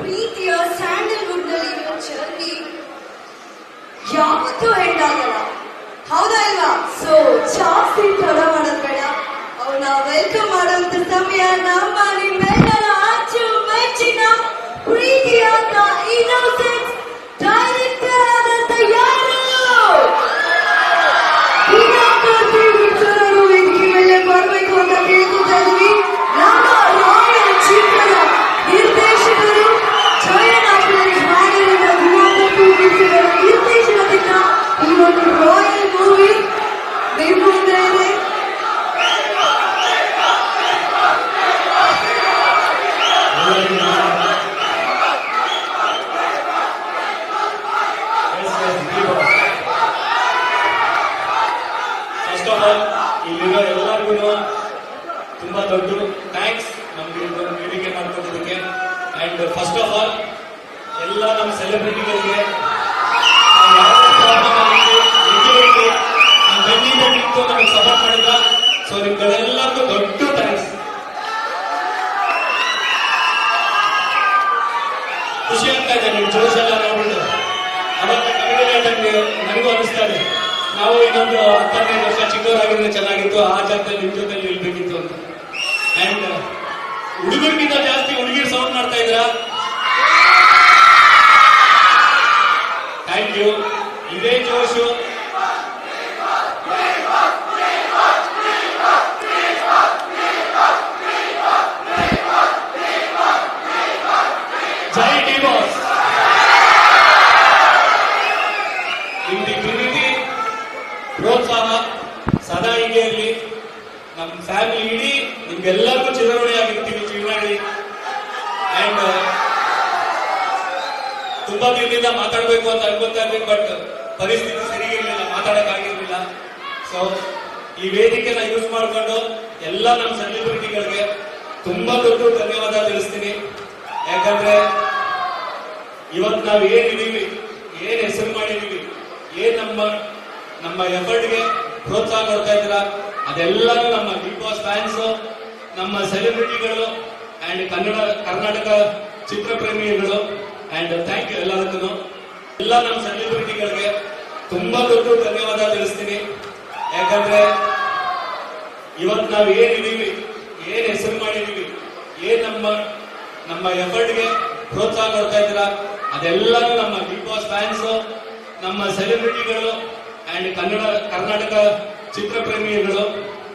ಪ್ರೀತಿಯ ಸ್ಯಾಂಡಲ್ವುಡ್ನಲ್ಲಿ ಜರ್ನಿ ಯಾವತ್ತೂ ಹೆಣ್ಣಾಗಲ್ಲ. ಹೌದಾ ಇಲ್ವಾ? ಸೊ ಜಾಸ್ತಿ ತಡ ಮಾಡೋದ್ ಬೇಡ ಅವನ ವೆಲ್ಕಮ್ ಮಾಡುವಂತ ಸಮಯ ಅಂಡ್ ಫಸ್ಟ್ ಆಫ್ ಆಲ್ ಎಲ್ಲ ನಮ್ಮ ಸೆಲೆಬ್ರಿಟಿಗಳಿಗೆ ಬೆನ್ನಿಂದ ನಿಂತು ನಮಗೆ ಸಪೋರ್ಟ್ ಮಾಡಿದ್ರ ಸೊ ನಿಮ್ಗಳೆಲ್ಲರಿಗೂ ದೊಡ್ಡ ಥ್ಯಾಂಕ್ಸ್ ಖುಷಿ ಆಗ್ತಾ ಇದೆ ನಿಮ್ ಜೋಶ್ ಎಲ್ಲ ನೋಡ್ಬಿಟ್ಟು. ಅವಾಗ ಕವಿಗೆ ನನಗೂ ಅನಿಸ್ತಾ ಇದೆ. ನಾವು ಇನ್ನೊಂದು ಹತ್ತೈದು ವರ್ಷ ಚಿಕ್ಕವರಾಗಿದ್ರೆ ಚೆನ್ನಾಗಿತ್ತು, ಆ ಜಾಗದಲ್ಲಿ ನಿಮ್ ಜೊತೆ ನಿಲ್ಬೇಕಿತ್ತು ಅಂತ. ಅಂಡ್ ಹುಡುಗರಿಗಿಂತ ಜಾಸ್ತಿ ಹುಡುಗಿರ್ ಸೌಂಡ್ ಮಾಡ್ತಾ ಇದ್ರ ಥ್ಯಾಂಕ್ ಯು ಇದೇ ಜೋಶು ಜೈ ಟಿ ಬಾಸ್ ನಿಮ್ದು ಪ್ರೀತಿ ಪ್ರೋತ್ಸಾಹ ಸದಾ ಹೀಗೆ ಇರಲಿ ನಮ್ಮ ಫ್ಯಾಮಿಲಿ ಇಡೀ ನಿಮ್ಗೆಲ್ಲರಿಗೂ ಚಿರಋಣಿ ಆಗಿರ್ತೀವಿ ಮಾಡಿ ಅಂಡ್ ತುಂಬಾ ದಿನದಿಂದ ಮಾತಾಡಬೇಕು ಅಂತ ಅನ್ಕೊಂತಾ ಇದ್ದೀನಿ ಬಟ್ ಪರಿಸ್ಥಿತಿ ಸರಿ ಇರಲಿಲ್ಲ, ಮಾತಾಡಕ್ ಆಗಿರ್ಲಿಲ್ಲ. ಸೊ ಈ ವೇದಿಕೆನ ಯೂಸ್ ಮಾಡ್ಕೊಂಡು ಎಲ್ಲ ನಮ್ಮ ಸೆಲೆಬ್ರಿಟಿಗಳಿಗೆ ತುಂಬಾ ದೊಡ್ಡ ಧನ್ಯವಾದ ತಿಳಿಸ್ತೀನಿ. ಯಾಕಂದ್ರೆ ಇವತ್ತು ನಾವು ಏನಿದೀವಿ ಏನ್ ಹೆಸರು ಮಾಡಿದೀವಿ ಏನ್ ನಮ್ಮ ನಮ್ಮ ಎಫರ್ಟ್ಗೆ ಪ್ರೋತ್ಸಾಹ ಕೊಡ್ತಾ ಇದ್ದೀರಾ? ಅದೆಲ್ಲರೂ ನಮ್ಮ ಬಿಗ್ ಬಾಸ್ ಫ್ಯಾನ್ಸ್ ನಮ್ಮ ಸೆಲೆಬ್ರಿಟಿಗಳು ಅಂಡ್ ಕನ್ನಡ, ಕರ್ನಾಟಕ ಚಿತ್ರಪ್ರೇಮಿಗಳು ಅಂಡ್ ಥ್ಯಾಂಕ್ ಯು ಎಲ್ಲದಕ್ಕೂ. ಎಲ್ಲ ನಮ್ಮ ಸೆಲೆಬ್ರಿಟಿಗಳಿಗೆ ತುಂಬಾ ದೊಡ್ಡ ಧನ್ಯವಾದ ತಿಳಿಸ್ತೀನಿ. ಯಾಕಂದ್ರೆ ಇವತ್ತು ನಾವು ಏನಿದೀವಿ ಏನ್ ಹೆಸರು ಮಾಡಿದೀವಿ ಏನ್ ನಮ್ಮ ನಮ್ಮ ಎಫರ್ಟ್ಗೆ ಪ್ರೋತ್ಸಾಹ ಕೊಡ್ತಾ ಇದ್ದೀರಾ ಅದೆಲ್ಲರೂ ನಮ್ಮ ಬಿಗ್ ಬಾಸ್ ಫ್ಯಾನ್ಸ್ ನಮ್ಮ ಸೆಲೆಬ್ರಿಟಿಗಳು ಅಂಡ್ ಕನ್ನಡ ಕರ್ನಾಟಕ ಚಿತ್ರಪ್ರೇಮಿಗಳು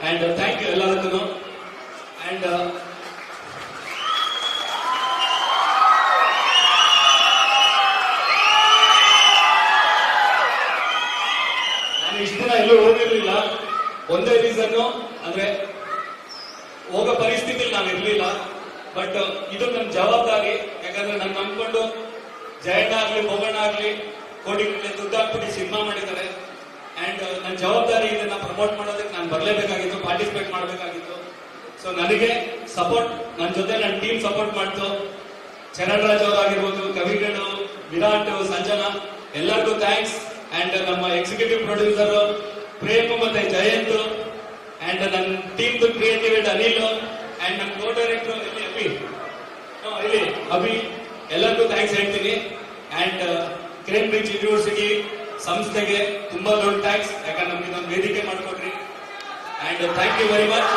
ಅಂಡ್ ಥ್ಯಾಂಕ್ ಯು ಎಲ್ಲದಕ್ಕೂ ಅಂಡ್ ನಾನು ಇಷ್ಟು ದಿನ ಎಲ್ಲೂ ಹೋಗಿರ್ಲಿಲ್ಲ. ಒಂದೇ ರೀಸನ್ ಅಂದ್ರೆ ಹೋಗೋ ಪರಿಸ್ಥಿತಿಲಿ ನಾನು ಇರಲಿಲ್ಲ. ಬಟ್ ಇದು ನನ್ನ ಜವಾಬ್ದಾರಿ. ಯಾಕಂದ್ರೆ ನಾನು ನಂಬ್ಕೊಂಡು ಜಯಣ್ಣ ಆಗ್ಲಿ ಮೊಗಣ್ಣ ಆಗ್ಲಿ ಕೋಟಿ ದುಡ್ಡು ಹಾಕ್ಬಿಟ್ಟು ಸಿನಿಮಾ ಮಾಡಿದ್ದಾರೆ. ಅಂಡ್ ನನ್ನ ಜವಾಬ್ದಾರಿ ಇದನ್ನ ಪ್ರಮೋಟ್ ಮಾಡೋದಕ್ಕೆ ನಾನು ಬರಲೇಬೇಕಾಗಿತ್ತು ಪಾರ್ಟಿಸಿಪೇಟ್ ಮಾಡಬೇಕಾಗಿತ್ತು. ಸೊ ನನಗೆ ಸಪೋರ್ಟ್ ನನ್ನ ಜೊತೆ ನನ್ನ ಟೀಮ್ ಸಪೋರ್ಟ್ ಮಾಡ್ತು. ಚರಣ್ ರಾಜ್ ಅವರಾಗಿರ್ಬೋದು ಕವಿಗಳು ವಿರಾಟ್, ಸಂಜನಾ, ಎಲ್ಲರಿಗೂ ಥ್ಯಾಂಕ್ಸ್ ಅಂಡ್ ನಮ್ಮ ಎಕ್ಸಿಕ್ಯೂಟಿವ್ ಪ್ರೊಡ್ಯೂಸರ್ ಪ್ರೇಮ್ ಮತ್ತೆ ಜಯಂತ್. ಅಂಡ್ ನನ್ನ ಟೀಮ್ ಕ್ರಿಯೇಟಿವ್ ಅನಿಲ್. ಅಂಡ್ ನಮ್ಮ ಕೋ ಡೈರೆಕ್ಟರ್ ಇಲ್ಲಿ ಅಭಿ. ಇಲ್ಲಿ ಅಭಿ. ಎಲ್ಲರಿಗೂ ಥ್ಯಾಂಕ್ಸ್ ಹೇಳ್ತೀನಿ. ಅಂಡ್ ಕೇಂಬ್ರಿಡ್ಜ್ ಯೂನಿವರ್ಸಿಟಿ ಸಂಸ್ಥೆಗೆ ತುಂಬಾ ದೊಡ್ಡ ಥ್ಯಾಂಕ್ಸ್ ಯಾಕಂದ್ರೆ ನಮ್ಗೆ ಇದೊಂದು ವೇದಿಕೆ ಮಾಡಿಕೊಡ್ರಿ and thank you very much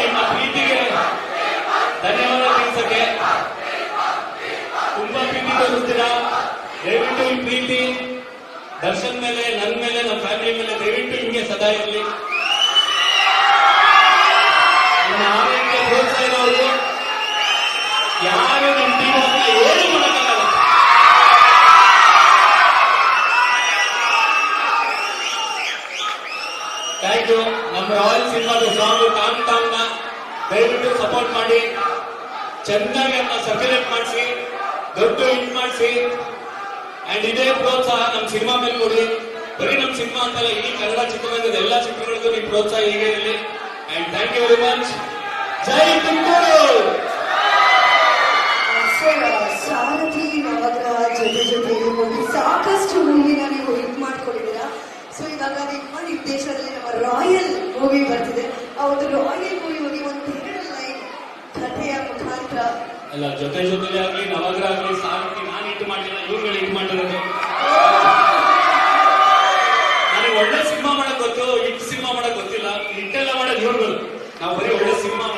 ನಿಮ್ಮ ಪ್ರೀತಿಗೆ ಧನ್ಯವಾದ ತಿಳಿಸಕ್ಕೆ. ತುಂಬಾ ಪ್ರೀತಿ ತೋರಿಸ್ತೀರಾ? ದಯವಿಟ್ಟು ಈ ಪ್ರೀತಿ, ದರ್ಶನ್ ಮೇಲೆ ನನ್ನ ಮೇಲೆ ನಮ್ಮ ಫ್ಯಾಮಿಲಿ ಮೇಲೆ ದಯವಿಟ್ಟು ಹಿಂಗೆ ಸದಾ ಇರಲಿ. ಎಲ್ಲರೂ ಸಪೋರ್ಟ್ ಮಾಡಿ ಚೆನ್ನಾಗಿ ಅದನ್ನ ಸರ್ಕ್ಯುಲೇಟ್ ಮಾಡಿಸಿ, ದೊಡ್ಡ ಹಿಂಟ್ ಮಾಡಿಸಿ ಅಂಡ್ ಇದೇ ಪ್ರೋತ್ಸಾಹ ನಮ್ಮ ಸಿನಿಮಾ ಮೇಲೆ ಕೊಡಿ ಬರೀ ನಮ್ಮ ಸಿನಿಮಾ ಅಂತಲ್ಲ, ಇಡೀ ಕನ್ನಡ ಚಿತ್ರರಂಗದ ಎಲ್ಲಾ ಚಿತ್ರಗಳಿಗೂ ನಿಮ್ಮ ಪ್ರೋತ್ಸಾಹ ಹೀಗೆ ಇರಲಿ. And thank you very much ಜೈ ತುಮಕೂರು! ಸಾರಥಿ ನವಗ್ರಹ ಜೊತೆ ಜೊತೆಗೆ ಹೋಗಿ ಸಾಕಷ್ಟು ಮೂವಿನ ನೀವು ಹಿಟ್ ಮಾಡ್ಕೊಂಡಿದ್ದೀರಾ. ಸೊ ಇವಾಗ ನಿಮ್ಮ ನಿರ್ದೇಶನದಲ್ಲಿ ನಮ್ಮ ರಾಯಲ್ ಮೂವಿ ಬರ್ತಿದೆ. ಆ ಒಂದು ರಾಯಲ್ ಎಲ್ಲ ಜೊತೆ ಜೊತೆಲಿ ಆಗ್ಲಿ ನವಗ್ರಹ ಆಗ್ಲಿ ಸಾರಕ್ಕೆ ನಾನು ಇಟ್ಟು ಮಾಡಿಲ್ಲ ಇವ್ರುಗಳು ಇಟ್ಟು ಮಾಡಿರೋದು. ನನಗೆ ಒಳ್ಳೆ ಸಿನಿಮಾ ಮಾಡಕ್ ಗೊತ್ತು ಇಟ್ಟು ಸಿನಿಮಾ ಮಾಡಕ್ ಗೊತ್ತಿಲ್ಲ ಇಟ್ಟೆಲ್ಲ ಮಾಡೋದು ಇವ್ರುಗಳು. ನಾವು ಬರೀ ಒಳ್ಳೆ ಸಿನಿಮಾ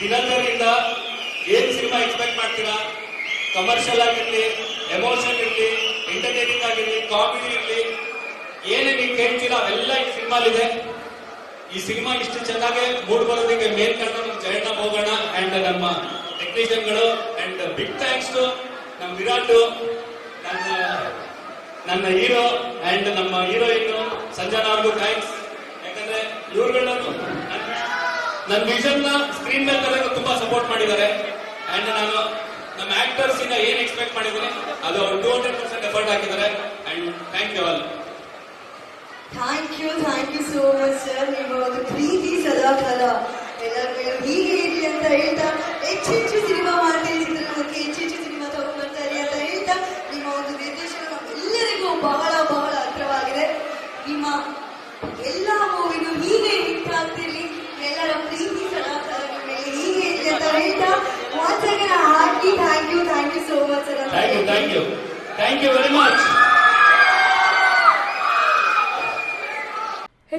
ದಿನಕರಿಂದ ಏನ್ ಸಿನಿಮಾ ಎಕ್ಸ್ಪೆಕ್ಟ್ ಮಾಡ್ತೀರಾ? ಕಮರ್ಷಿಯಲ್ ಆಗಿರ್ಲಿ ಎಮೋಷನ್ ಇರ್ಲಿ ಎಂಟರ್ಟೈನಿಂಗ್ ಆಗಿರ್ಲಿ ಕಾಮಿಡಿ ಇರ್ಲಿ ಏನೇ ನೀವು ಕೇಳ್ತೀರಾ ಅವೆಲ್ಲ ಈ ಸಿನಿಮಾಲಿದೆ. ಈ ಸಿನಿಮಾ ಇಷ್ಟು ಚೆನ್ನಾಗಿ ಮೂಡ್ ಬರೋದಕ್ಕೆ ಮೇಲ್ ಕಾರಣ ಜಯಣ್ಣ ಹೋಗೋಣ ಅಂಡ್ ನಮ್ಮ ಟೆಕ್ನಿಷಿಯನ್ಗಳು ಅಂಡ್ ಬಿಗ್ ಥ್ಯಾಂಕ್ಸ್ ಟು ನಮ್ಮ ವಿರಾಟ್, ನನ್ನ ನನ್ನ ಹೀರೋ ಅಂಡ್ ನಮ್ಮ ಹೀರೋಯಿನ್ ಸಂಜನಾ ಅವ್ರಿಗೂ ಥ್ಯಾಂಕ್ಸ್ ಯಾಕಂದ್ರೆ ಇವ್ರುಗಳನ್ನು ನನ್ನ ವಿಷನ್ನ ಸ್ಕ್ರೀನ್ ಮೇಲೆ ತರಕ್ಕೆ ತುಂಬಾ ಸಪೋರ್ಟ್ ಮಾಡಿದ್ದಾರೆ. ಅಂಡ್ ನಾನು ನಮ್ಮ ಆಕ್ಟರ್ಸ್ ಇಂದ ಏನ್ ಎಕ್ಸ್ಪೆಕ್ಟ್ ಮಾಡಿದ್ದೀನಿ, ಅದು ಅವ್ರು ಟೂ ಹಂಡ್ರೆಡ್ ಪರ್ಸೆಂಟ್ ಎಫರ್ಟ್ ಹಾಕಿದ್ದಾರೆ. And thank you all thank you thank you so much sir ನಿಮ್ಮ ಒಂದು ಪ್ರೀತಿ ಸದಾಕಾಲ ಎಲ್ಲರ ಮೇಲೂ ಹೀಗೆ ಇರಲಿ ಅಂತ ಹೇಳ್ತಾ, ಹೆಚ್ಚೆಚ್ಚು ಸಿನಿಮಾ ಮಾಡ್ತಾ ಚಿತ್ರರಂಗಕ್ಕೆ ಹೆಚ್ಚೆಚ್ಚು ಸಿನಿಮಾ ತಗೊಂಡ್ಬರ್ತಾರೆ ಅಂತ ಹೇಳ್ತಾ, ನಿಮ್ಮ ಒಂದು ನಿರ್ದೇಶನ ಎಲ್ಲರಿಗೂ ಬಹಳ ಬಹಳ ಹತ್ರವಾಗಿದೆ. ನಿಮ್ಮ ಎಲ್ಲ ಮೂವಿನೂ ಹೀಗೆ ಹಿಟ್ ಆಗ್ತಿರ್ಲಿ, ಎಲ್ಲರ ಪ್ರೀತಿ ಸದಾಕಾಲ ನಿಮ್ಮ ಮೇಲೆ ಹೀಗೆ ಇರಲಿ ಅಂತ ಹೇಳ್ತಾ once again a hearty thank you thank you so much thank you thank you thank you very